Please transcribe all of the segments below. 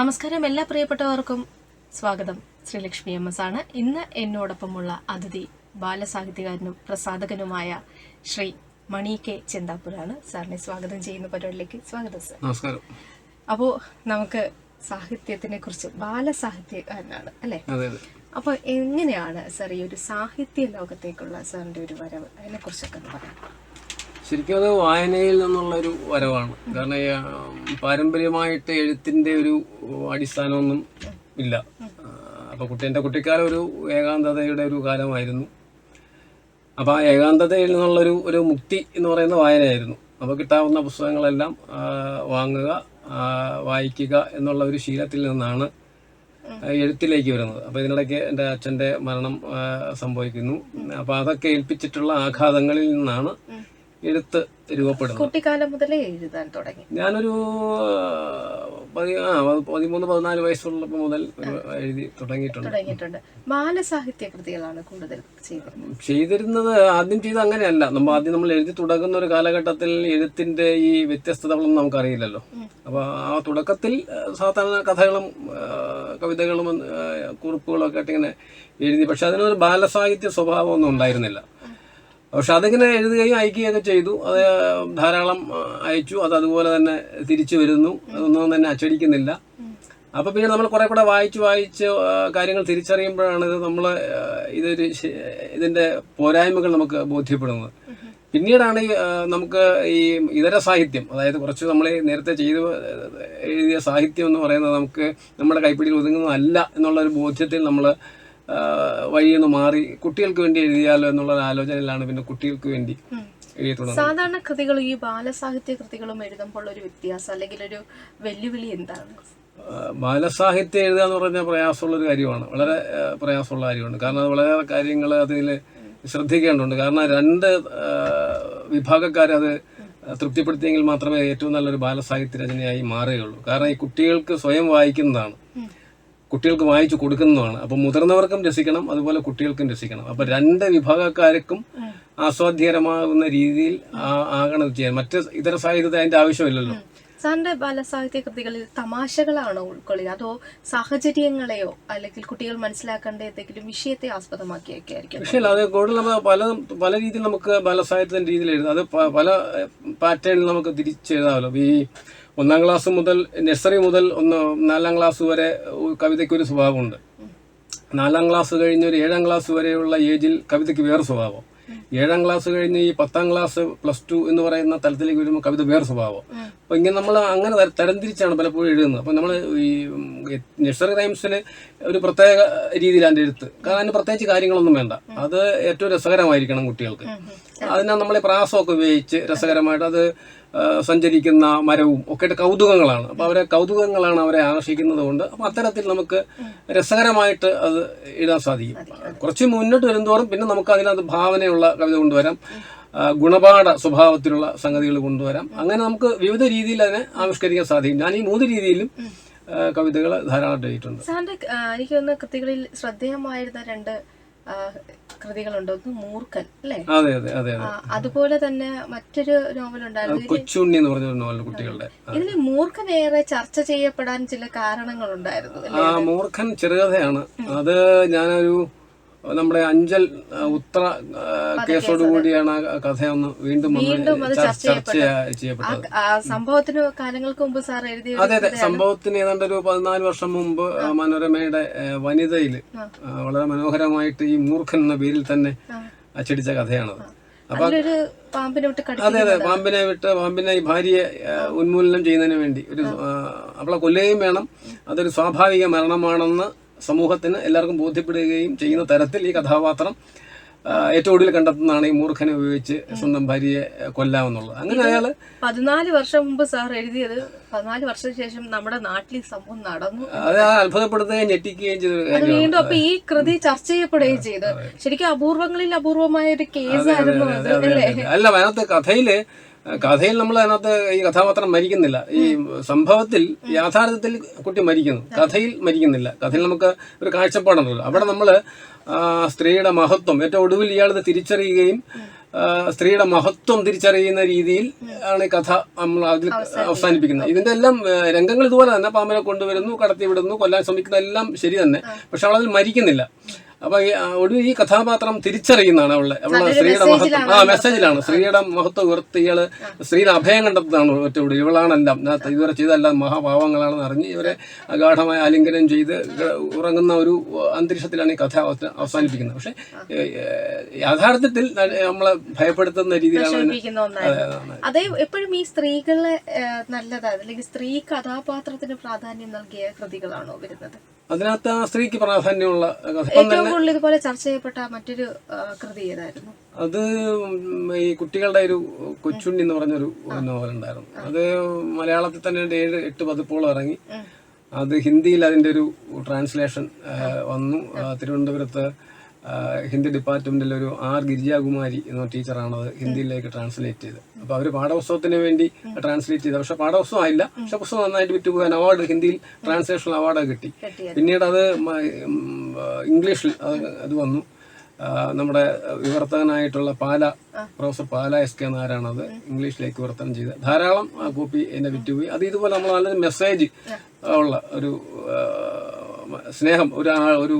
നമസ്കാരം എല്ലാ പ്രിയപ്പെട്ടവർക്കും സ്വാഗതം. ശ്രീലക്ഷ്മി എം എസ് ആണ്. ഇന്ന് എന്നോടൊപ്പമുള്ള അതിഥി ബാലസാഹിത്യകാരനും പ്രസാധകനുമായ ശ്രീ മണി കെ ചെന്താപ്പൂരാണ്. സാറിനെ സ്വാഗതം ചെയ്യുന്ന പരിപാടിയിലേക്ക് സ്വാഗതം സാർ. നമസ്കാരം. അപ്പോൾ നമുക്ക് സാഹിത്യത്തിനെ കുറിച്ച് ബാലസാഹിത്യകാരനാണ് അല്ലെ? അപ്പോൾ എങ്ങനെയാണ് സാർ ഈ ഒരു സാഹിത്യ ലോകത്തേക്കുള്ള സാറിന്റെ ഒരു വരവ്? അതിനെ കുറിച്ചൊക്കെ പറയാം ശരിക്കും അത് വായനയിൽ നിന്നുള്ള ഒരു വരവാണ്. കാരണം പാരമ്പര്യമായിട്ട് എഴുത്തിന്റെ ഒരു അടിസ്ഥാനമൊന്നും ഇല്ല. അപ്പോൾ അപ്പൊ കുട്ടി എന്റെ കുട്ടിക്കാലം ഒരു ഏകാന്തതയുടെ ഒരു കാലമായിരുന്നു. അപ്പോൾ ആ ഏകാന്തതയിൽ നിന്നുള്ളൊരു ഒരു മുക്തി എന്ന് പറയുന്ന വായനയായിരുന്നു. അപ്പോൾ കിട്ടാവുന്ന പുസ്തകങ്ങളെല്ലാം വാങ്ങുക വായിക്കുക എന്നുള്ള ഒരു ശീലത്തിൽ നിന്നാണ് എഴുത്തിലേക്ക് വരുന്നത്. അപ്പോൾ ഇതിനിടയ്ക്ക് എന്റെ അച്ഛന്റെ മരണം സംഭവിക്കുന്നു. അപ്പോൾ അതൊക്കെ ഏൽപ്പിച്ചിട്ടുള്ള ആഘാതങ്ങളിൽ നിന്നാണ് എഴുത്ത് രൂപപ്പെടുന്നു. കുട്ടിക്കാലം മുതലേ എഴുതാൻ തുടങ്ങി. ഞാനൊരു പതിമൂന്ന് പതിനാല് വയസ്സുള്ളപ്പോൾ മുതൽ എഴുതി തുടങ്ങിയിട്ടുണ്ട്. തുടങ്ങിയിട്ടുണ്ട്. ബാലസാഹിത്യ കൃതികളാണ് കൂടുതൽ ചെയ്തിരുന്നത്. ആദ്യം ചെയ്ത് അങ്ങനെയല്ല. നമ്മൾ ആദ്യം നമ്മൾ എഴുതി തുടങ്ങുന്ന ഒരു കാലഘട്ടത്തിൽ എഴുത്തിന്റെ ഈ വ്യത്യസ്തതകളൊന്നും നമുക്കറിയില്ലല്ലോ. അപ്പോൾ ആ തുടക്കത്തിൽ സാധാരണ കഥകളും കവിതകളും കുറിപ്പുകളും ഒക്കെ ആയിട്ട് ഇങ്ങനെ എഴുതി. പക്ഷെ അതിനൊരു ബാലസാഹിത്യ സ്വഭാവമൊന്നും ഉണ്ടായിരുന്നില്ല. പക്ഷെ അതിങ്ങനെ എഴുതുകയും അയക്കുകയൊക്കെ ചെയ്തു. അത് ധാരാളം അയച്ചു. അത് അതുപോലെ തന്നെ തിരിച്ചു വരുന്നു. അതൊന്നും തന്നെ അച്ചടിക്കുന്നില്ല. അപ്പോൾ പിന്നെ നമ്മൾ കുറെ കൂടെ വായിച്ച് വായിച്ച് കാര്യങ്ങൾ തിരിച്ചറിയുമ്പോഴാണ് ഇത് നമ്മൾ ഇതൊരു ഇതിന്റെ പോരായ്മകൾ നമുക്ക് ബോധ്യപ്പെടുന്നത്. പിന്നീടാണ് നമുക്ക് ഈ ഇതര സാഹിത്യം അതായത് കുറച്ച് നമ്മൾ നേരത്തെ ചെയ്ത് എഴുതിയ സാഹിത്യം എന്ന് പറയുന്നത് നമുക്ക് നമ്മുടെ കൈപ്പിടിയിൽ ഒതുങ്ങുന്നതല്ല എന്നുള്ള ഒരു ബോധ്യത്തിൽ നമ്മൾ വഴിയൊന്ന് മാറി കുട്ടികൾക്ക് വേണ്ടി എഴുതിയാലോ എന്നുള്ള ആലോചനയിലാണ് പിന്നെ കുട്ടികൾക്ക് വേണ്ടി സാധാരണ കൃതികളും ഈ ബാലസാഹിത്യ കൃതികളും എഴുതുമ്പോൾ ഒരു വ്യത്യാസം അല്ലെങ്കിൽ ഒരു വെല്ലുവിളി എന്താണ്? ബാലസാഹിത്യം എഴുതുക എന്ന് പറഞ്ഞാൽ പ്രയാസമുള്ളൊരു കാര്യമാണ്. വളരെ പ്രയാസമുള്ള കാര്യമാണ്. കാരണം അത് വളരെ കാര്യങ്ങൾ അതിൽ ശ്രദ്ധിക്കേണ്ടതുണ്ട്. കാരണം രണ്ട് വിഭാഗക്കാർ അത് തൃപ്തിപ്പെടുത്തിയെങ്കിൽ മാത്രമേ ഏറ്റവും നല്ലൊരു ബാലസാഹിത്യ രചനയായി മാറുകയുള്ളൂ. കാരണം ഈ കുട്ടികൾക്ക് സ്വയം വായിക്കുന്നതാണ്. കുട്ടികൾക്ക് വായിച്ചു കൊടുക്കുന്നതാണ്. അപ്പം മുതിർന്നവർക്കും രസിക്കണം അതുപോലെ കുട്ടികൾക്കും രസിക്കണം. അപ്പം രണ്ട് വിഭാഗക്കാർക്കും ആസ്വാദ്യകരമാകുന്ന രീതിയിൽ ആകണം ചെയ്യാൻ. മറ്റ് ഇതര സാഹിത്യത്തെ അതിന്റെ ആവശ്യമില്ലല്ലോ. സാറിന്റെ ബാലസാഹിത്യ കൃതികളിൽ തമാശകളാണോ ഉൾക്കൊള്ളുക അതോ സാഹചര്യങ്ങളെയോ അല്ലെങ്കിൽ കുട്ടികൾ മനസ്സിലാക്കേണ്ട എന്തെങ്കിലും വിഷയത്തെ ആസ്പദമാക്കിയൊക്കെ ആയിരിക്കും? പക്ഷേ അത് കൂടുതൽ നമ്മൾ പല പല രീതിയിൽ നമുക്ക് ബാലസാഹിത്യത്തിന്റെ രീതിയിൽ എഴുതാം. അത് പല പാറ്റേണിൽ നമുക്ക് തിരിച്ചെഴുതാമല്ലോ. ഈ ഒന്നാം ക്ലാസ് മുതൽ നഴ്സറി മുതൽ ഒന്ന് നാലാം ക്ലാസ് വരെ കവിതയ്ക്കൊരു കവിതയ്ക്ക് ഒരു സ്വഭാവമുണ്ട്. നാലാം ക്ലാസ് കഴിഞ്ഞ് ഒരു ഏഴാം ക്ലാസ് വരെയുള്ള ഏജിൽ കവിതയ്ക്ക് വേറെ സ്വഭാവം. ഏഴാം ക്ലാസ് കഴിഞ്ഞ് ഈ പത്താം ക്ലാസ് പ്ലസ് ടു എന്ന് പറയുന്ന തലത്തിലേക്ക് വരുമ്പോൾ കവിത വേറെ സ്വഭാവം. അപ്പോൾ ഇങ്ങനെ നമ്മൾ അങ്ങനെ തര- തരംതിരിച്ചാണ് പലപ്പോഴും എഴുതുന്നത്. അപ്പോൾ നമ്മൾ ഈ നഴ്സറി ടൈംസിന് ഒരു പ്രത്യേക രീതിയിലാണ് എഴുത്ത്. കാരണം അതിന് പ്രത്യേകിച്ച് കാര്യങ്ങളൊന്നും വേണ്ട. അത് ഏറ്റവും രസകരമായിരിക്കണം കുട്ടികൾക്ക്. അതിനാ നമ്മൾ പ്രാസമൊക്കെ ഉപയോഗിച്ച് രസകരമായിട്ട് അത് സഞ്ചരിക്കുന്ന മരവും ഒക്കെ കൗതുകങ്ങളാണ്. അപ്പോൾ അവരെ കൗതുകങ്ങളാണ് അവരെ ആകർഷിക്കുന്നത് കൊണ്ട് അപ്പൊ അത്തരത്തിൽ നമുക്ക് രസകരമായിട്ട് അത് ഇടാൻ സാധിക്കും. കുറച്ച് മുന്നോട്ട് വരുന്തോറും പിന്നെ നമുക്ക് അതിനകത്ത് ഭാവനയുള്ള കവിത കൊണ്ടുവരാം. ഗുണപാഠ സ്വഭാവത്തിലുള്ള സംഗതികൾ കൊണ്ടുവരാം. അങ്ങനെ നമുക്ക് വിവിധ രീതിയിൽ അതിനെ ആവിഷ്കരിക്കാൻ സാധിക്കും. ഞാൻ ഈ മൂന്ന് രീതിയിലും കവിതകൾ ധാരാളം എഴുതിയിട്ടുണ്ട്. എനിക്ക് തോന്നുന്ന കൃതികളിൽ ശ്രദ്ധേയമായിരുന്ന രണ്ട് കൃതികളുണ്ട്. ഒന്ന് മൂർഖൻ അല്ലേ? അതെ അതെ അതെ അതെ. അതുപോലെ തന്നെ മറ്റൊരു നോവൽ ഉണ്ടായിരുന്നു. കൊച്ചുണ്ണി എന്ന് പറഞ്ഞ നോവൽ കുട്ടികളുടെ. ഇതിൽ മൂർഖൻ ഏറെ ചർച്ച ചെയ്യപ്പെടാൻ ചില കാരണങ്ങളുണ്ടായിരുന്നു മൂർഖൻ ചെറുകഥയാണ്. അത് ഞാനൊരു നമ്മുടെ അഞ്ചൽ ഉത്ര കേസോടു കൂടിയാണ് ആ കഥയൊന്ന് വീണ്ടും ഒന്ന് വീണ്ടും ചർച്ച ചെയ്യപ്പെട്ടത്. സംഭവത്തിന് കാലങ്ങൾക്ക് മുമ്പ് സാർ എഴുതി അതെ അതെ സംഭവത്തിന് ഏതാണ്ട് ഒരു പതിനാല് വർഷം മുമ്പ് മനോരമയുടെ വനിതയിൽ വളരെ മനോഹരമായിട്ട് ഈ മൂർഖൻ എന്ന പേരിൽ തന്നെ അച്ചടിച്ച കഥയാണത്. അപ്പൊ അതെ അതെ പാമ്പിനെ വിട്ട് പാമ്പിനെ ഈ ഭാര്യയെ ഉന്മൂലനം ചെയ്യുന്നതിന് വേണ്ടി ഒരു അവളെ കൊല്ലുകയും വേണം. അതൊരു സ്വാഭാവിക മരണമാണെന്ന് സമൂഹത്തിന് എല്ലാവർക്കും ബോധ്യപ്പെടുകയും ചെയ്യുന്ന തരത്തിൽ ഈ കഥാപാത്രം ഏറ്റവും ഒടുവിൽ കണ്ടെത്തുന്നതാണ് ഈ മൂർഖനെ ഉപയോഗിച്ച് സ്വന്തം ഭാര്യയെ കൊല്ലാമെന്നുള്ളത്. അങ്ങനെ അയാൾ പതിനാല് വർഷം മുമ്പ് സാർ എഴുതിയത് പതിനാല് വർഷത്തിന് ശേഷം നമ്മുടെ നാട്ടിൽ സംഭവം നടന്നു. അത് അത്ഭുതപ്പെടുത്തുകയും ഞെട്ടിക്കുകയും ചെയ്ത വീണ്ടും അപ്പൊ ഈ കൃതി ചർച്ച ചെയ്യപ്പെടുകയും ചെയ്തു. ശരിക്കും അപൂർവങ്ങളിൽ അപൂർവമായ ഒരു കേസ് ആയിരുന്നു അല്ലേ? അല്ല അതിനകത്ത് കഥയിൽ കഥയിൽ നമ്മൾ അതിനകത്ത് ഈ കഥാപാത്രം മരിക്കുന്നില്ല. ഈ സംഭവത്തിൽ യാഥാർത്ഥ്യത്തിൽ കുട്ടി മരിക്കുന്നു. കഥയിൽ മരിക്കുന്നില്ല. കഥയിൽ നമുക്ക് ഒരു കാഴ്ചപ്പാടുണ്ടല്ലോ. അവിടെ നമ്മൾ സ്ത്രീയുടെ മഹത്വം ഏറ്റവും ഒടുവിൽ ഇയാളത് തിരിച്ചറിയുകയും സ്ത്രീയുടെ മഹത്വം തിരിച്ചറിയുന്ന രീതിയിൽ ആണ് ഈ കഥ നമ്മൾ അതിൽ അവസാനിപ്പിക്കുന്നത്. ഇതിന്റെ എല്ലാം രംഗങ്ങൾ ഇതുപോലെ തന്നെ പാമ്പനെ കൊണ്ടുവരുന്നു കടത്തി വിടുന്നു കൊല്ലാൻ ശ്രമിക്കുന്ന എല്ലാം ശരി തന്നെ. പക്ഷെ അവളതിൽ മരിക്കുന്നില്ല. അപ്പൊ ഈ, ഒടുവിൽ ഈ കഥാപാത്രം തിരിച്ചറിയുന്നതാണ് അവളെ അവളെ സ്ത്രീയുടെ മഹത്വം. ആ മെസ്സേജിലാണ് സ്ത്രീയുടെ മഹത്വം ഉയർത്തി ഇയാൾ സ്ത്രീയുടെ അഭയം കണ്ടെത്തുന്നതാണ് ഒറ്റ ഒടുവിൽ ഇവളാണെല്ലാം ഇതുവരെ ചെയ്തെല്ലാം മഹാഭാവങ്ങളാണെന്ന് അറിഞ്ഞ് ഇവരെ അഗാഠമായ ആലിംഗനം ചെയ്ത് ഉറങ്ങുന്ന ഒരു അന്തരീക്ഷത്തിലാണ് ഈ കഥ അവസാനിപ്പിക്കുന്നത്. പക്ഷെ യാഥാർത്ഥ്യത്തിൽ നമ്മളെ ഭയപ്പെടുത്തുന്ന രീതിയിലാണ് അതേ എപ്പോഴും ഈ സ്ത്രീകളെ നല്ലതാണ്. നല്ലതാ അല്ലെങ്കിൽ സ്ത്രീ കഥാപാത്രത്തിന് പ്രാധാന്യം നൽകിയ കൃതികളാണോ വരുന്നത്? അതിനകത്ത് ആ സ്ത്രീക്ക് പ്രാധാന്യമുള്ള ഏറ്റവും കൂടുതൽ ഇതുപോലെ ചർച്ച ചെയ്യപ്പെട്ട മറ്റൊരു കൃതി ഏതായിരുന്നു? അത് ഈ കുട്ടികളുടെ ഒരു കൊച്ചുണ്ണി എന്ന് പറഞ്ഞൊരു നോവൽ ഉണ്ടായിരുന്നു അത് മലയാളത്തിൽ തന്നെ ഒരു ഏഴ് എട്ട് പതിപ്പുകൾ ഇറങ്ങി. അത് ഹിന്ദിയിൽ അതിന്റെ ഒരു ട്രാൻസ്ലേഷൻ വന്നു. തിരുവനന്തപുരത്ത് ഹിന്ദി ഡിപ്പാർട്ട്മെന്റിലെ ഒരു ആർ ഗിരിജാകുമാരി എന്ന ടീച്ചറാണ് അത് ഹിന്ദിയിലേക്ക് ട്രാൻസ്ലേറ്റ് ചെയ്ത് അപ്പൊ അവർ പാഠപുസ്തകത്തിന് വേണ്ടി ട്രാൻസ്ലേറ്റ് ചെയ്ത. പക്ഷെ പാഠപുസ്തകം ആയില്ല. പക്ഷെ പുസ്തകം നന്നായിട്ട് വിറ്റുപോകാൻ അവാർഡ് ഹിന്ദിയിൽ ട്രാൻസ്ലേഷൻ അവാർഡ് കിട്ടി. പിന്നീട് അത് ഇംഗ്ലീഷിൽ അത് വന്നു. നമ്മുടെ വിവർത്തകനായിട്ടുള്ള Pala professor Pala S K Naranath അത് ഇംഗ്ലീഷിലേക്ക് വിവർത്തനം ചെയ്ത് ധാരാളം ആ, കോപ്പി എന്നെ വിറ്റുപോയി. അത് ഇതുപോലെ നമ്മൾ നല്ലൊരു മെസ്സേജ് ഉള്ള ഒരു സ്നേഹം ഒരു ഒരു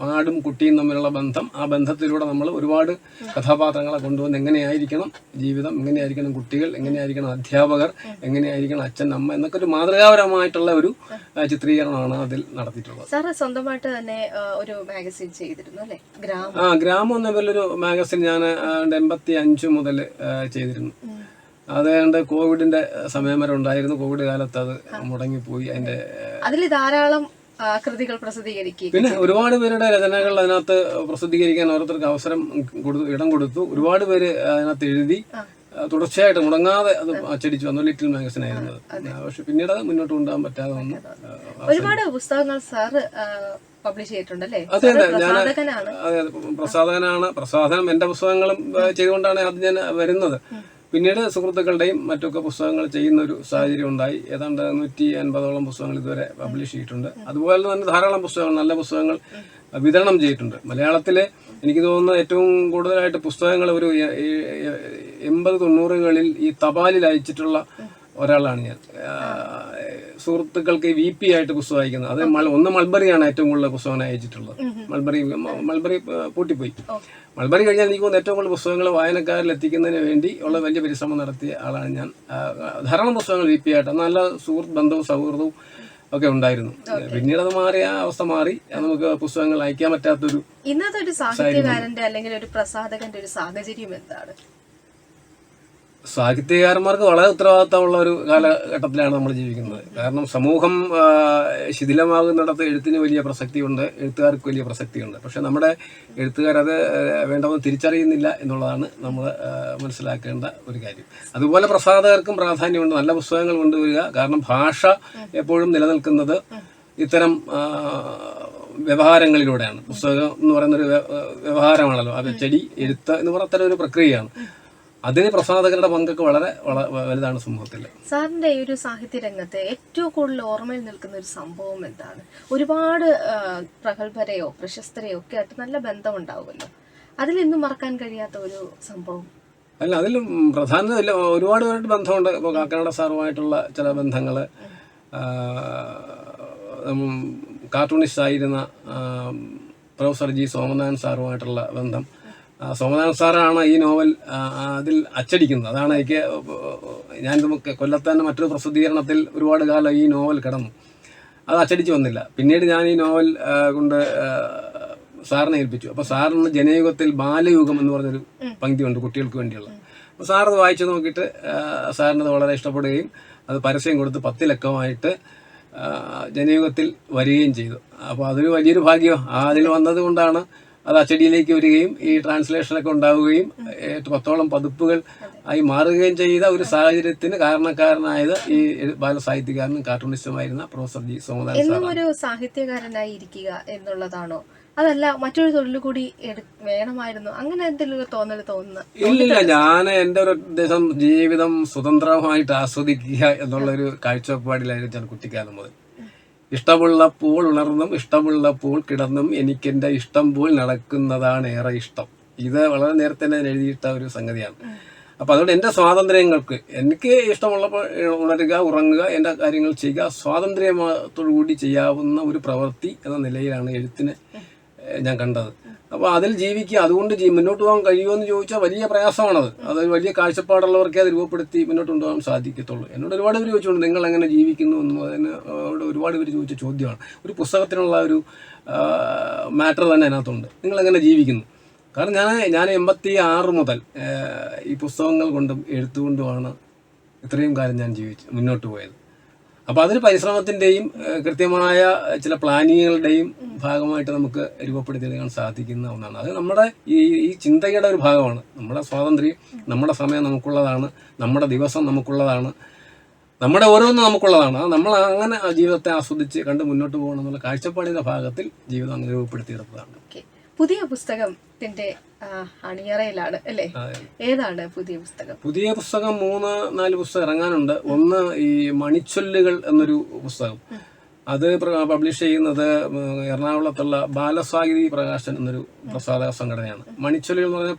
ആടും കുട്ടിയും തമ്മിലുള്ള ബന്ധം ആ ബന്ധത്തിലൂടെ നമ്മൾ ഒരുപാട് കഥാപാത്രങ്ങളെ കൊണ്ടുവന്ന് എങ്ങനെയായിരിക്കണം ജീവിതം എങ്ങനെയായിരിക്കണം കുട്ടികൾ എങ്ങനെയായിരിക്കണം അധ്യാപകർ എങ്ങനെയായിരിക്കണം അച്ഛൻ അമ്മ എന്നൊക്കെ ഒരു മാതൃകാപരമായിട്ടുള്ള ഒരു ചിത്രീകരണമാണ് അതിൽ നടത്തിയിട്ടുള്ളത്. സാറ് സ്വന്തമായിട്ട് തന്നെ ഒരു മാഗസിൻ ചെയ്തിരുന്നു അല്ലേ? ഗ്രാമം. ആ ഗ്രാമം എന്ന പേരിലൊരു മാഗസിൻ ഞാൻ എൺപത്തി അഞ്ച് മുതൽ ചെയ്തിരുന്നു. അതുകൊണ്ട് കോവിഡിന്റെ സമയം വരെ ഉണ്ടായിരുന്നു. കോവിഡ് കാലത്ത് അത് മുടങ്ങിപ്പോയി. അതിന്റെ അതിൽ ധാരാളം കൃതികൾ പ്രസിദ്ധീകരിക്കുക പിന്നെ ഒരുപാട് പേരുടെ രചനകൾ അതിനകത്ത് പ്രസിദ്ധീകരിക്കാൻ ഓരോരുത്തർക്ക് അവസരം കൊടുത്തു ഇടം കൊടുത്തു. ഒരുപാട് പേര് അതിനകത്ത് എഴുതി തുടർച്ചയായിട്ട് മുടങ്ങാതെ അത് അച്ചടിച്ചു വന്നു. ലിറ്റിൽ മാഗസിൻ ആയിരുന്നത്. പക്ഷെ പിന്നീട് അത് മുന്നോട്ട് കൊണ്ടുപോകാൻ പറ്റാതെ വന്നു. ഒരുപാട് പുസ്തകങ്ങൾ സാറ് പബ്ലിഷ് ചെയ്തിട്ടുണ്ടല്ലേ? അതെ അതെ. ഞാൻ പ്രസാധകനാണ്. അതെ അതെ, പ്രസാധകനാണ്. പ്രസാധനം എന്റെ പുസ്തകങ്ങളും ചെയ്തുകൊണ്ടാണ് അത് ഞാൻ വരുന്നത്. പിന്നീട് സുഹൃത്തുക്കളുടെയും മറ്റൊക്കെ പുസ്തകങ്ങൾ ചെയ്യുന്ന ഒരു സാഹചര്യം ഉണ്ടായി. ഏതാണ്ട് നൂറ്റി അൻപതോളം പുസ്തകങ്ങൾ ഇതുവരെ പബ്ലിഷ് ചെയ്തിട്ടുണ്ട്. അതുപോലെ തന്നെ ധാരാളം പുസ്തകങ്ങൾ നല്ല പുസ്തകങ്ങൾ വിതരണം ചെയ്തിട്ടുണ്ട്. മലയാളത്തിലെ എനിക്ക് തോന്നുന്ന ഏറ്റവും കൂടുതലായിട്ട് പുസ്തകങ്ങൾ ഒരു എൺപത് തൊണ്ണൂറുകളിൽ ഈ തപാലിൽ അയച്ചിട്ടുള്ള ഒരാളാണ് ഞാൻ. സുഹൃത്തുക്കൾക്ക് വി പി ആയിട്ട് പുസ്തകം അയക്കുന്നത് അത് ഒന്ന് മൾബറിയാണ് ഏറ്റവും കൂടുതൽ പുസ്തകം അയച്ചിട്ടുള്ളത് മൾബറി മൽബറി മൾബറി പൂട്ടിപ്പോയി. മൾബറി കഴിഞ്ഞാൽ എനിക്ക് തോന്നുന്നു ഏറ്റവും കൂടുതൽ പുസ്തകങ്ങൾ വായനക്കാരിൽ എത്തിക്കുന്നതിന് വേണ്ടി ഉള്ള വലിയ പരിശ്രമം നടത്തിയ ആളാണ് ഞാൻ. ധാരാളം പുസ്തകങ്ങൾ വി പി ആയിട്ട്. നല്ല സുഹൃത്ത് ബന്ധവും സൗഹൃദവും ഒക്കെ ഉണ്ടായിരുന്നു. പിന്നീട് അത് മാറി ആ അവസ്ഥ മാറി. നമുക്ക് പുസ്തകങ്ങൾ അയക്കാൻ പറ്റാത്തൊരു ഇന്നത്തെ ഒരു സാഹിത്യകാരന്റെ അല്ലെങ്കിൽ ഒരു പ്രസാധകന്റെ ഒരു സാഹചര്യം എന്താണ്? സാഹിത്യകാരന്മാർക്ക് വളരെ ഉത്തരവാദിത്തമുള്ള ഒരു കാലഘട്ടത്തിലാണ് നമ്മൾ ജീവിക്കുന്നത്. കാരണം സമൂഹം ശിഥിലമാകുന്നിടത്ത് എഴുത്തിന് വലിയ പ്രസക്തിയുണ്ട് എഴുത്തുകാർക്ക് വലിയ പ്രസക്തിയുണ്ട്. പക്ഷെ നമ്മുടെ എഴുത്തുകാരത് വേണ്ടവന്ന് തിരിച്ചറിയുന്നില്ല എന്നുള്ളതാണ് നമ്മൾ മനസ്സിലാക്കേണ്ട ഒരു കാര്യം. അതുപോലെ പ്രസാധകർക്കും പ്രാധാന്യമുണ്ട് നല്ല പുസ്തകങ്ങൾ കൊണ്ടുവരിക. കാരണം ഭാഷ എപ്പോഴും നിലനിൽക്കുന്നത് ഇത്തരം വ്യവഹാരങ്ങളിലൂടെയാണ്. പുസ്തകം എന്ന് പറയുന്നൊരു ഒരു വ്യവഹാരമാണല്ലോ. അത് ചെടി എഴുത്ത് എന്ന് പറഞ്ഞ അത്തരം ഒരു പ്രക്രിയയാണ്. അതിന് പ്രസാധകരുടെ പങ്കൊക്കെ വളരെ വലുതാണ് സമൂഹത്തിൽ സാറിന്റെ ഈ ഒരു സാഹിത്യ രംഗത്തെ ഏറ്റവും കൂടുതൽ ഓർമ്മയിൽ നിൽക്കുന്ന ഒരു സംഭവം എന്താണ്? ഒരുപാട് പ്രഗത്ഭരെയോ പ്രശസ്തരെയോ ഒക്കെ ആയിട്ട് നല്ല ബന്ധം ഉണ്ടാവുമല്ലോ അതിലെന്നും മറക്കാൻ കഴിയാത്ത ഒരു സംഭവം? അല്ല അതിൽ പ്രധാന ഒരുപാട് പേരുടെ ബന്ധമുണ്ട്. ഇപ്പോൾ കാക്കനാട സാറുമായിട്ടുള്ള ചില ബന്ധങ്ങൾ കാർട്ടൂണിസ്റ്റ് ആയിരുന്ന പ്രൊഫസർ ജി. സോമനാഥൻ സാറുമായിട്ടുള്ള ബന്ധം ആ, സോമനാഥൻ സാറാണ് ഈ നോവൽ അതിൽ അച്ചടിക്കുന്നത്. അതാണ് എനിക്ക് ഞാൻ കൊല്ലത്താന്റെ മറ്റൊരു പ്രസിദ്ധീകരണത്തിൽ ഒരുപാട് കാലം ഈ നോവൽ കിടന്നു. അത് അച്ചടിച്ച് വന്നില്ല. പിന്നീട് ഞാൻ ഈ നോവൽ കൊണ്ട് സാറിനെ ഏൽപ്പിച്ചു. അപ്പോൾ സാറിന് ജനയുഗത്തിൽ ബാലയുഗം എന്ന് പറഞ്ഞൊരു പങ്ക്തിയുണ്ട് കുട്ടികൾക്ക് വേണ്ടിയുള്ള. അപ്പോൾ സാർ അത് വായിച്ചു നോക്കിയിട്ട് സാറിനത് വളരെ ഇഷ്ടപ്പെടുകയും അത് പരസ്യം കൊടുത്ത് പത്തിലക്കമായിട്ട് ജനയുഗത്തിൽ വരികയും ചെയ്തു. അപ്പോൾ അതൊരു വലിയൊരു ഭാഗ്യം. ആ അതിൽ വന്നത് കൊണ്ടാണ് അത് അച്ചടിയിലേക്ക് വരികയും ഈ ട്രാൻസ്ലേഷനൊക്കെ ഉണ്ടാവുകയും എത്രത്തോളം പത്തോളം പതിപ്പുകൾ ആയി മാറുകയും ചെയ്ത ഒരു സാഹചര്യത്തിന് കാരണക്കാരനായത് ഈ ബാലസാഹിത്യകാരനും കാർട്ടൂണിസ്റ്റുമായിരുന്ന പ്രൊഫസർ ജി സോമദാസ് ഒരു സാഹിത്യകാരനായി ഇരിക്കുക എന്നുള്ളതാണോ? അതല്ല മറ്റൊരു തൊഴിൽ കൂടി വേണമായിരുന്നു. അങ്ങനെ എന്തെങ്കിലും തോന്നൽ തോന്നുന്നു ഇല്ലില്ല ഞാൻ എന്റെ ഒരു ഉദ്ദേശം ജീവിതം സ്വതന്ത്രമായിട്ട് ആസ്വദിക്കുക എന്നുള്ളൊരു കാഴ്ചപ്പാടിലായിരുന്നു ഞാൻ കുട്ടിക്കാലം മുതൽ. ഇഷ്ടമുള്ളപ്പോൾ ഉണർന്നും ഇഷ്ടമുള്ള പൂൾ കിടന്നും എനിക്കെന്റെ ഇഷ്ടം പോൽ നടക്കുന്നതാണ് ഏറെ ഇഷ്ടം. ഇത് വളരെ നേരത്തെ തന്നെ എഴുതിയിട്ട ഒരു സംഗതിയാണ്. അപ്പോൾ അതുകൊണ്ട് എന്റെ സ്വാതന്ത്ര്യങ്ങൾക്ക് എനിക്ക് ഇഷ്ടമുള്ളപ്പോൾ ഉണരുക ഉറങ്ങുക എന്റെ കാര്യങ്ങൾ ചെയ്യുക സ്വാതന്ത്ര്യത്തോടു കൂടി ചെയ്യാവുന്ന ഒരു പ്രവൃത്തി എന്ന നിലയിലാണ് എഴുത്തിനെ ഞാൻ കണ്ടത്. അപ്പോൾ അതിൽ ജീവിക്കുക. അതുകൊണ്ട് മുന്നോട്ട് പോകാൻ കഴിയുമോ എന്ന് ചോദിച്ചാൽ വലിയ പ്രയാസമാണത്. അത് വലിയ കാഴ്ചപ്പാടുള്ളവർക്കേ അത് രൂപപ്പെടുത്തി മുന്നോട്ട് കൊണ്ടുപോകാൻ സാധിക്കത്തുള്ളൂ. എന്നോട് ഒരുപാട് പേര് ചോദിച്ചുകൊണ്ട് നിങ്ങൾ എങ്ങനെ ജീവിക്കുന്നു? എന്നും അതിന് അവരോട് ഒരുപാട് പേര് ചോദിച്ച ചോദ്യമാണ്. ഒരു പുസ്തകത്തിനുള്ള ഒരു മാറ്റർ തന്നെ അതിനകത്തുണ്ട്. നിങ്ങൾ എങ്ങനെ ജീവിക്കുന്നു? കാരണം ഞാൻ ഞാൻ എൺപത്തി ആറ് മുതൽ ഈ പുസ്തകങ്ങൾ കൊണ്ടും എഴുത്തുകൊണ്ടുമാണ് ഇത്രയും കാലം ഞാൻ ജീവിച്ചു മുന്നോട്ട് പോയത്. അപ്പോൾ അതൊരു പരിശ്രമത്തിന്റെയും കൃത്യമായ ചില പ്ലാനിങ്ങുകളുടെയും ഭാഗമായിട്ട് നമുക്ക് രൂപപ്പെടുത്തിയെടുക്കാൻ സാധിക്കുന്ന ഒന്നാണ്. അത് നമ്മുടെ ഈ ഈ ചിന്തയുടെ ഒരു ഭാഗമാണ്. നമ്മുടെ സ്വാതന്ത്ര്യം നമ്മുടെ സമയം നമുക്കുള്ളതാണ്. നമ്മുടെ ദിവസം നമുക്കുള്ളതാണ്. നമ്മുടെ ഓരോന്നും നമുക്കുള്ളതാണ്. നമ്മൾ അങ്ങനെ ജീവിതത്തെ ആസ്വദിച്ച് കണ്ട് മുന്നോട്ട് പോകണം എന്നുള്ള കാഴ്ചപ്പാടിന്റെ ഭാഗത്തിൽ ജീവിതം അങ്ങനെ രൂപപ്പെടുത്തിയെടുത്തതാണ് പുതിയ പുസ്തകം ത്തിന്റെ അണിയറയിലാണ് അല്ലേ. ഏതാണ് പുതിയ പുസ്തകം? പുതിയ പുസ്തകം മൂന്ന് നാല് പുസ്തകം ഇറങ്ങാനുണ്ട്. ഒന്ന് ഈ മണിച്ചൊല്ലുകൾ എന്നൊരു പുസ്തകം. അത് പബ്ലിഷ് ചെയ്യുന്നത് എറണാകുളത്തുള്ള ബാലസാഹിതി പ്രകാശൻ എന്നൊരു പ്രസാധക സംഘടനയാണ്. മണിച്ചൊല്ലുകൾ എന്ന് പറഞ്ഞാൽ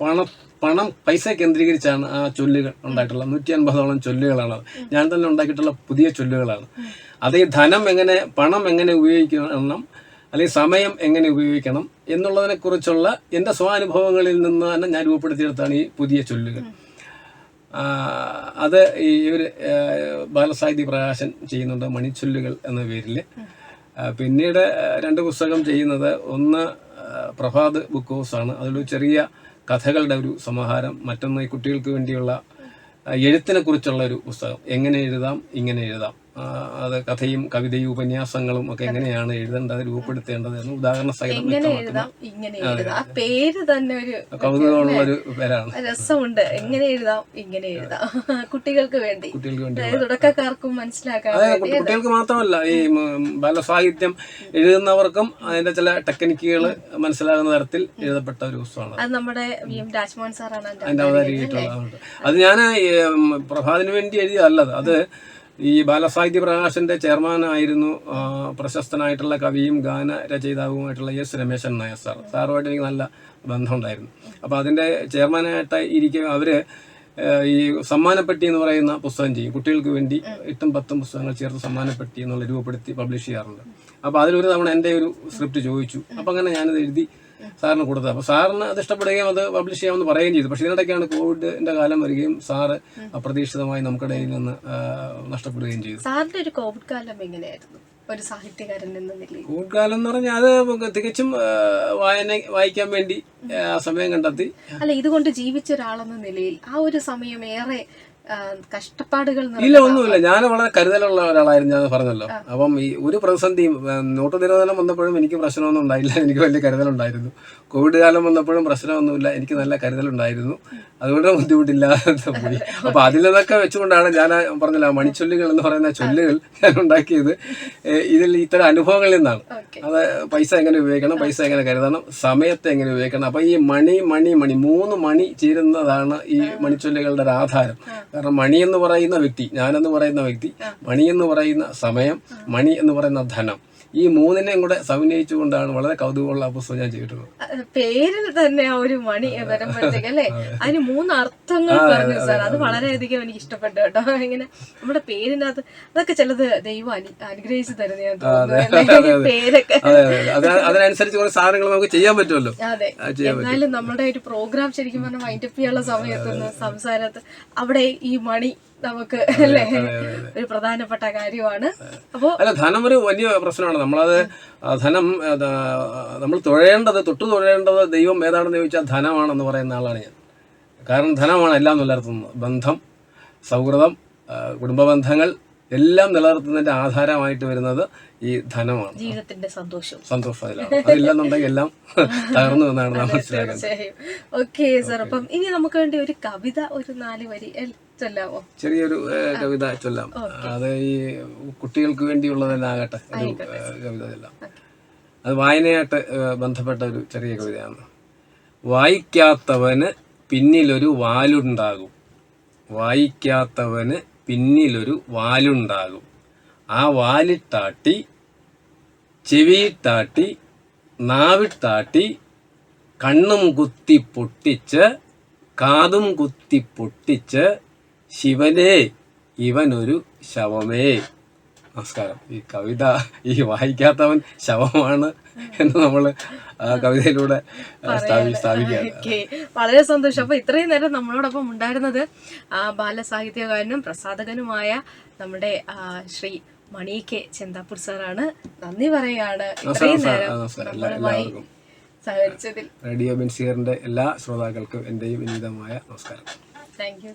പണം പണം പൈസ കേന്ദ്രീകരിച്ചാണ് ആ ചൊല്ലുകൾ ഉണ്ടായിട്ടുള്ളത്. നൂറ്റി അൻപതോളം ചൊല്ലുകളാണ്. ഞാൻ തന്നെ ഉണ്ടാക്കിയിട്ടുള്ള പുതിയ ചൊല്ലുകളാണ്. അത് ഈ ധനം എങ്ങനെ പണം എങ്ങനെ ഉപയോഗിക്കണം അല്ലെങ്കിൽ സമയം എങ്ങനെ ഉപയോഗിക്കണം എന്നുള്ളതിനെ കുറിച്ചുള്ള എന്റെ സ്വാനുഭവങ്ങളിൽ നിന്ന് തന്നെ ഞാൻ രൂപപ്പെടുത്തിയെടുത്താണ് ഈ പുതിയ ചൊല്ലുകൾ. അത് ഈ ഒരു ബാലസാഹിത്യ പ്രകാശൻ ചെയ്യുന്നുണ്ട് മണിച്ചൊല്ലുകൾ എന്ന പേരിൽ. പിന്നീട് രണ്ട് പുസ്തകം ചെയ്യുന്നത് ഒന്ന് പ്രഭാത് ബുക്ക് ഹൗസ് ആണ്. അതിലൊരു ചെറിയ കഥകളുടെ ഒരു സമാഹാരം മറ്റൊന്ന് കുട്ടികൾക്ക് വേണ്ടിയുള്ള എഴുത്തിനെ കുറിച്ചുള്ള ഒരു പുസ്തകം. എങ്ങനെ എഴുതാം ഇങ്ങനെ എഴുതാം. അത് കഥയും കവിതയും ഉപന്യാസങ്ങളും ഒക്കെ എങ്ങനെയാണ് എഴുതേണ്ടത് രൂപപ്പെടുത്തേണ്ടത് എന്ന് ഉദാഹരണ സഹിതം എങ്ങനെ വ്യക്തമാക്കുന്ന എഴുതാം? ഇങ്ങനെ എഴുതാം. ആ പേര് തന്നെ ഒരു കൗതുകമുള്ള ഒരു പേരാണ്. രസമുണ്ട്. എങ്ങനെ എഴുതാം? ഇങ്ങനെ എഴുതാം. കുട്ടികൾക്ക് വേണ്ടി. കുട്ടികൾക്ക് വേണ്ടി തുടക്കക്കാർക്കും മനസ്സിലാക്കാൻ കുട്ടികൾക്ക് മാത്രമല്ല ഈ ബാലസാഹിത്യം എഴുതുന്നവർക്കും അതിന്റെ ചില ടെക്നിക്കുകൾ മനസ്സിലാകുന്ന തരത്തിൽ എഴുതപ്പെട്ട ഒരു പുസ്തകമാണ്. അത് നമ്മുടെ രാജ്മോഹൻ സാറാണ് അതിന്റെ അത് ഞാൻ പ്രഭാതിന് വേണ്ടി എഴുതിയതല്ലത്. അത് ഈ ബാലസാഹിത്യ പ്രകാശന്റെ ചെയർമാനായിരുന്നു പ്രശസ്തനായിട്ടുള്ള കവിയും ഗാന രചയിതാവുമായിട്ടുള്ള എസ് രമേശൻ നായർ സാർ. സാറുമായിട്ട് എനിക്ക് നല്ല ബന്ധമുണ്ടായിരുന്നു. അപ്പോൾ അതിന്റെ ചെയർമാനായിട്ട് ഇരിക്കുക അവർ ഈ സമ്മാനപ്പെട്ടി എന്ന് പറയുന്ന പുസ്തകം ചെയ്യും. കുട്ടികൾക്ക് വേണ്ടി എട്ടും പത്തും പുസ്തകങ്ങൾ ചേർത്ത് സമ്മാനപ്പെട്ടി എന്നുള്ള രൂപപ്പെടുത്തി പബ്ലിഷ് ചെയ്യാറുണ്ട്. അപ്പോൾ അതിലൊരു തവണ എന്റെ ഒരു സ്ക്രിപ്റ്റ് ചോദിച്ചു. അപ്പം അങ്ങനെ ഞാനത് എഴുതി സാറിന് കൊടുത്തത്. അപ്പോൾ സാറിന് അത് ഇഷ്ടപ്പെടുകയും അത് പബ്ലിഷ് ചെയ്യാമെന്ന് പറയുകയും ചെയ്തു. പക്ഷേ ഇതിനിടയ്ക്കാണ് കോവിഡിന്റെ കാലം വരികയും സാറ് അപ്രതീക്ഷിതമായി നമുക്കിടയിൽ നിന്ന് നഷ്ടപ്പെടുകയും ചെയ്തു. സാറിന്റെ ഒരു കോവിഡ് കാലം എങ്ങനെയായിരുന്നു? ഒരു സാഹിത്യകാരൻ എന്ന നിലയിൽ. കോവിഡ് കാലം എന്ന് പറഞ്ഞാൽ അത് തികച്ചും വായന വായിക്കാൻ വേണ്ടി സമയം കണ്ടെത്തി. അല്ല ഇതുകൊണ്ട് ജീവിച്ച ഒരാളെന്ന നിലയിൽ ആ ഒരു സമയം ഏറെ കഷ്ടപ്പാടുകൾ ഇല്ല ഒന്നുമില്ല. ഞാൻ വളരെ കരുതലുള്ള ഒരാളായിരുന്നു ഞാൻ പറഞ്ഞല്ലോ. അപ്പം ഈ ഒരു പ്രതിസന്ധിയും നോട്ട് നിരോധനം വന്നപ്പോഴും എനിക്ക് പ്രശ്നമൊന്നും ഉണ്ടായില്ല. എനിക്ക് വലിയ കരുതലുണ്ടായിരുന്നു. കോവിഡ് കാലം വന്നപ്പോഴും പ്രശ്നമൊന്നുമില്ല. എനിക്ക് നല്ല കരുതലുണ്ടായിരുന്നു. അതുകൊണ്ട് ബുദ്ധിമുട്ടില്ലാതെ പോയി അപ്പൊ അതിൽ നിന്നൊക്കെ വെച്ചുകൊണ്ടാണ് ഞാൻ പറഞ്ഞില്ല മണിച്ചൊല്ലുകൾ എന്ന് പറയുന്ന ചൊല്ലുകൾ ഞാൻ ഉണ്ടാക്കിയത്. ഇതിൽ ഇത്തരം അനുഭവങ്ങളിൽ നിന്നാണ്. അത് പൈസ എങ്ങനെ ഉപയോഗിക്കണം പൈസ എങ്ങനെ കരുതണം സമയത്തെ എങ്ങനെ ഉപയോഗിക്കണം. അപ്പൊ ഈ മണി മണി മണി മൂന്ന് മണി ചേരുന്നതാണ് ഈ മണിച്ചൊല്ലുകളുടെ ഒരു ആധാരം. കാരണം മണി എന്ന് പറയുന്ന വ്യക്തി ഞാനെന്ന് പറയുന്ന വ്യക്തി മണി എന്ന് പറയുന്ന സമയം മണി എന്ന് പറയുന്ന ധനം. ഈ മൂന്നിനെയും കൂടെ സമന്വയിച്ചുകൊണ്ടാണ് വളരെ കൗതുകമുള്ള പുസ്തകം ഞാൻ ചെയ്തിട്ടുള്ളത്. പേരിൽ തന്നെ ആ ഒരു മണി വരുമ്പോഴത്തേക്ക് അല്ലേ? അതിന് മൂന്ന് അർത്ഥങ്ങൾ പറഞ്ഞു സാർ. അത് വളരെയധികം എനിക്ക് ഇഷ്ടപ്പെട്ടു കേട്ടോ. ഇങ്ങനെ നമ്മുടെ പേരിനകത്ത് അതൊക്കെ ചിലത് ദൈവം അനു- അനുഗ്രഹിച്ചു തരുന്ന ഞാൻ തോന്നുന്നു? പേരൊക്കെ. അതിനനുസരിച്ച് സാധനങ്ങൾ നമുക്ക് ചെയ്യാൻ പറ്റുമല്ലോ. അതെ. എന്നാലും നമ്മുടെ ഒരു പ്രോഗ്രാം ശരിക്കും പറഞ്ഞാൽ വൈൻഡപ്പ് ചെയ്യാനുള്ള സമയത്തൊന്ന് സംസാരത്ത് അവിടെ ഈ മണി നമുക്ക് അല്ലേ? ഒരു പ്രധാനപ്പെട്ട കാര്യമാണ്. അപ്പോ അല്ല ധനം ഒരു വലിയ പ്രശ്നമാണ്. നമ്മളത് ധനം നമ്മൾ തൊഴേണ്ടത് തൊട്ടു തൊഴേണ്ടത് ദൈവം ഏതാണെന്ന് ചോദിച്ചാൽ ധനമാണെന്ന് പറയുന്ന ആളാണ് ഞാൻ. കാരണം ധനമാണ് എല്ലാം നിലനിർത്തുന്നത്. ബന്ധം സൗഹൃദം കുടുംബ ബന്ധങ്ങൾ എല്ലാം നിലനിർത്തുന്നതിന്റെ ആധാരമായിട്ട് വരുന്നത് ഈ ധനമാണ്. ജീവിതത്തിന്റെ സന്തോഷം. സന്തോഷം അതില്ലെന്നുണ്ടെങ്കിൽ എല്ലാം തകർന്നു എന്നാണ് നാം മനസ്സിലാക്കുന്നത് ഓക്കെ സാർ. അപ്പം ഇനി നമുക്ക് വേണ്ടി ഒരു കവിത ഒരു നാല് വരി ചെറിയൊരു കവിത ചൊല്ലാം. അത് ഈ കുട്ടികൾക്ക് വേണ്ടിയുള്ളതെല്ലാകട്ടെ. ഒരു ഏ, കവിത ചൊല്ലാം അത് വായനയായിട്ട് ബന്ധപ്പെട്ട ഒരു ചെറിയ കവിതയാണ്. വായിക്കാത്തവന് പിന്നിലൊരു വാലുണ്ടാകും. വായിക്കാത്തവന് പിന്നിലൊരു വാലുണ്ടാകും. ആ വാലിട്ടാട്ടി ചെവിയിട്ടാട്ടി നാവിട്ടാട്ടി കണ്ണും കുത്തി പൊട്ടിച്ച് കാതും കുത്തി പൊട്ടിച്ച് ശിവനെ ഇവനൊരു ശവമേ. നമസ്കാരം. ഈ കവിത ഈ വായിക്കാത്തവൻ ശവമാണ് എന്ന് നമ്മൾ കവിതയിലൂടെ വളരെ സന്തോഷം. അപ്പൊ ഇത്രയും നേരം നമ്മളോടൊപ്പം ഉണ്ടായിരുന്നത് ബാലസാഹിത്യകാരനും പ്രസാധകനുമായ നമ്മുടെ ശ്രീ മണി കെ ചെന്താപ്പൂർ സാറാണ്. നന്ദി പറയാണ്. ഇത്രയും. നേരം സഹകരിച്ചതിൽ. റേഡിയോ ബെൻസിയറിന്റെ എല്ലാ ശ്രോതാക്കൾക്കും എന്റെയും വിനീതമായ നമസ്കാരം. Thank you